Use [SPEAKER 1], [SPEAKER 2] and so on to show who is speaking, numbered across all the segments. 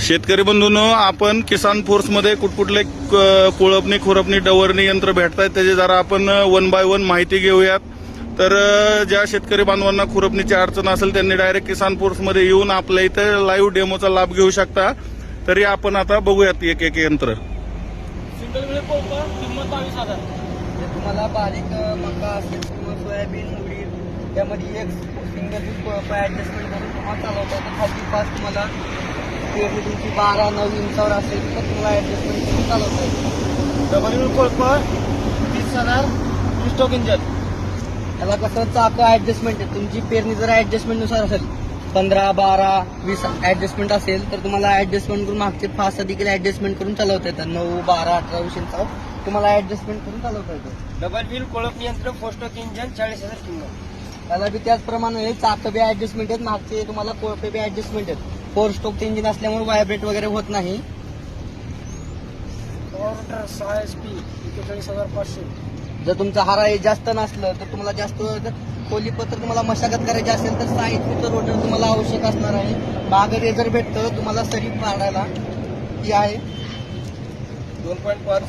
[SPEAKER 1] शेतकरी बंधूंनो आपण किसान फोर्समध्ये कुठकुठले क- कोळपणी खुरपणी डवरणी यंत्र भेटतायत. त्याची जरा आपण वन बाय वन माहिती घेऊयात. तर ज्या शेतकरी बांधवांना खुरपणीची अडचण असेल त्यांनी डायरेक्ट किसान फोर्समध्ये येऊन आपल्या इथं लाईव्ह डेमोचा लाभ घेऊ शकता. तरी आपण आता बघूयात एक एक यंत्र.
[SPEAKER 2] तुम्हाला बारीक मका असेल किंवा सोयाबीन उडीद त्यामध्ये एक सिंगल ऍडजस्टमेंट करून तुम्हाला चालवता येतं. खालची पाच तुम्हाला पेरणी तुमची बारा नऊ इंचावर असेल तर तुम्हाला ऍडजस्टमेंट करून चालवता येतं
[SPEAKER 3] डबल वेळ पोपा तीस हजार स्टॉक इंजन.
[SPEAKER 2] त्याला कसं चाक ऍडजस्टमेंट आहे तुमची पेरणी जर ऍडजस्टमेंटनुसार असेल पंधरा बारा वीस ऍडजस्टमेंट असेल तर तुम्हाला ऍडजस्टमेंट करून मागचे फास्ट देखील ऍडजस्टमेंट करून चालवता येतं. नऊ बारा अठरा वीस इंचावर तुम्हाला ऍडजस्टमेंट करून चालवता येतं.
[SPEAKER 3] डबल व्हील कोळप यंत्र फोस्टॉक इंजन चाळीस हजार किंमत.
[SPEAKER 2] त्याला बी त्याचप्रमाणे चाक बी ऍडजस्टमेंट आहेत. मागचे तुम्हाला कोळपे बी ऍडजस्टमेंट आहेत. फोर स्टोक इंजिन असल्यामुळे व्हायब्रेट वगैरे होत नाही.
[SPEAKER 3] ऑर्डर सहा एस पी एकेचाळीस हजार पाचशे.
[SPEAKER 2] जर तुमचा हारा हे जास्त नसलं तर तुम्हाला जास्त जर खोलीपत्र तुम्हाला मशागत करायची असेल तर सहा इंचचं रोटर तुम्हाला आवश्यक असणार आहे. मागं रेझर भेटतं तुम्हाला सरी पाडायला. ती आहे.
[SPEAKER 3] दोन पॉईंट पाच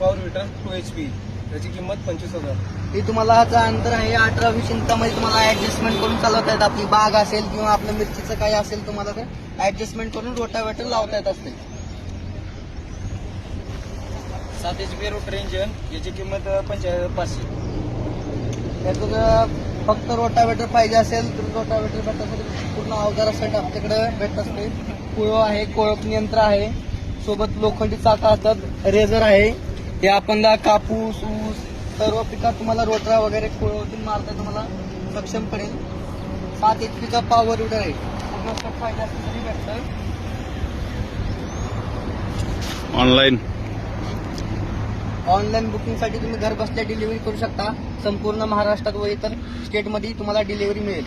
[SPEAKER 3] power meter two H P त्याची किंमत पंचवीस हजार.
[SPEAKER 2] ती तुम्हाला ह्याचं अंतर आहे अठरा वीस इंचामध्ये तुम्हाला ऍडजस्टमेंट करून चालवता येत आपली बाग असेल किंवा आपलं मिरचीचं काही असेल तुम्हाला तर ऍडजस्टमेंट करून रोटावेटर लावता येत असते
[SPEAKER 3] सात एच पी रोटर इंजन याची किंमत पंच पाचशे.
[SPEAKER 2] त्याचं जर फक्त रोटावेटर पाहिजे असेल तर रोटावेटर भेटत पूर्ण अवजार सेट आपल्याकडे भेटत असते. कुळो आहे कोळप यंत्र आहे. सोबत लोखंडी चाका असतात रेझर आहे. हे आपण कापूस ऊस सर्व पिकात तुम्हाला रोटरा वगैरे कुळवतून मारता तुम्हाला सक्षम पडेल. सात एच पीचा पॉवर विडर आहे. पूर्ण असेल तरी भेटतं
[SPEAKER 1] ऑनलाईन
[SPEAKER 2] ऑनलाईन बुकिंगसाठी तुम्ही घर बसल्या डिलिव्हरी करू शकता. संपूर्ण महाराष्ट्रात व इतर स्टेटमध्ये तुम्हाला डिलिव्हरी मिळेल.